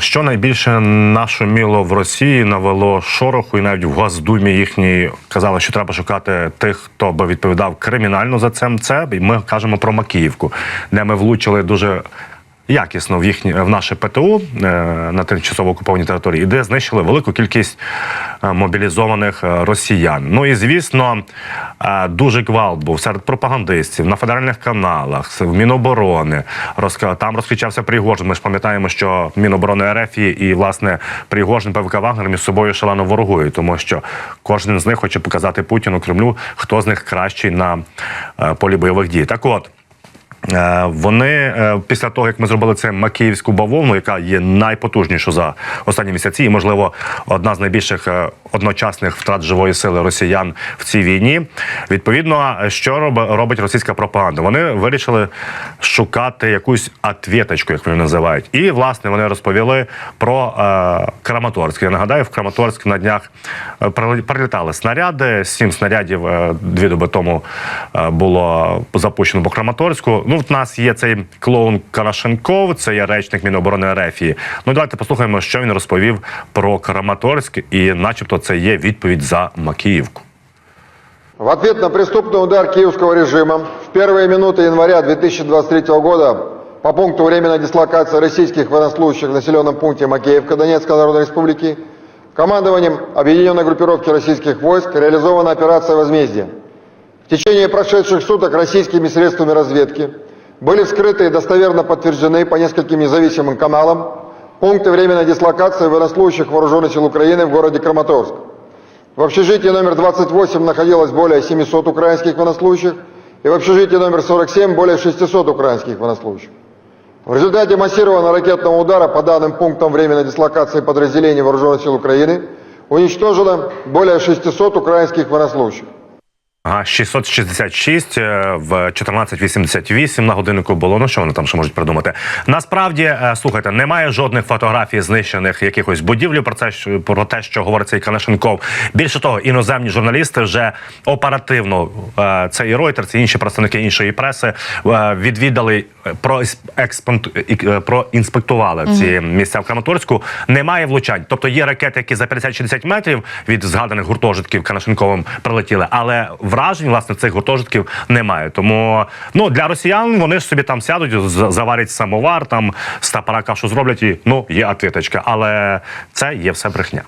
що найбільше нашуміло в Росії навело шороху, і навіть в Госдумі їхній казали, що треба шукати тих, хто би відповідав кримінально за цим. Це і ми кажемо про Макіївку, де ми влучили дуже. Якісно в їхні в наше ПТУ е, на тимчасово окупованій території, і де знищили велику кількість е, мобілізованих е, росіян. Ну і звісно, дуже гвалт був серед пропагандистів на федеральних каналах, в Міноборони. Там розкричався Пригожин. Ми ж пам'ятаємо, що Міноборони РФ і, власне Пригожин ПВК Вагнер між собою шалено ворогують, тому що кожен з них хоче показати Путіну Кремлю, хто з них кращий на полі бойових дій. Так от. Е, Вони е, після того, як ми зробили це макіївську бавовну, яка є найпотужнішою за останні місяці, і можливо одна з найбільших е, одночасних втрат живої сили росіян в цій війні. Відповідно, що роб- робить російська пропаганда? Вони вирішили шукати якусь ответочку, як вони називають. І власне вони розповіли про Краматорськ. Я нагадаю, в Краматорськ на днях прилітали снаряди. Сім снарядів дві доби тому було запущено по Краматорську. Ну, в нас є цей клоун Карашенков, це є речник Міноборони Рефії. Ну давайте послухаємо, що він розповів про Краматорськ, і, начебто, це є відповідь за Макіївку. В ответ на преступный удар киевского режима в первые минуты января 2023 года по пункту временной дислокации российских военнослужащих в населенном пункте Макеевка Донецкой Народной Республики командованием объединенной группировки российских войск реализована операция «Возмездие». В течение прошедших суток российскими средствами разведки были вскрыты и достоверно подтверждены по нескольким независимым каналам пункты временной дислокации военнослужащих вооруженных сил Украины в городе Краматорск. В общежитии номер 28 находилось более 700 украинских военнослужащих, и в общежитии номер 47 более 600 украинских военнослужащих. В результате массированного ракетного удара по данным пунктам временной дислокации подразделений Вооруженных сил Украины уничтожило более 600 украинских военнослужащих. Ага, 666 е, в 14.88 на годиннику було. Ну що вони там ще можуть придумати? Насправді, е, слухайте, немає жодних фотографій знищених якихось будівлі. Про це про те, що говорить цей Канашенков. Більше того, іноземні журналісти вже оперативно е, це і Reuters, і інші представники іншої преси відвідали про проінспектували ці місця в Краматорську. Немає влучань. Тобто є ракети, які за 50-60 метрів від згаданих гуртожитків Канашенковим прилетіли, але вражень власне цих гуртожитків немає. Тому ну для росіян вони ж собі там сядуть, заварять самовар, там стапара тапара кашу зроблять і ну є отвіточка. Але це є все брехня.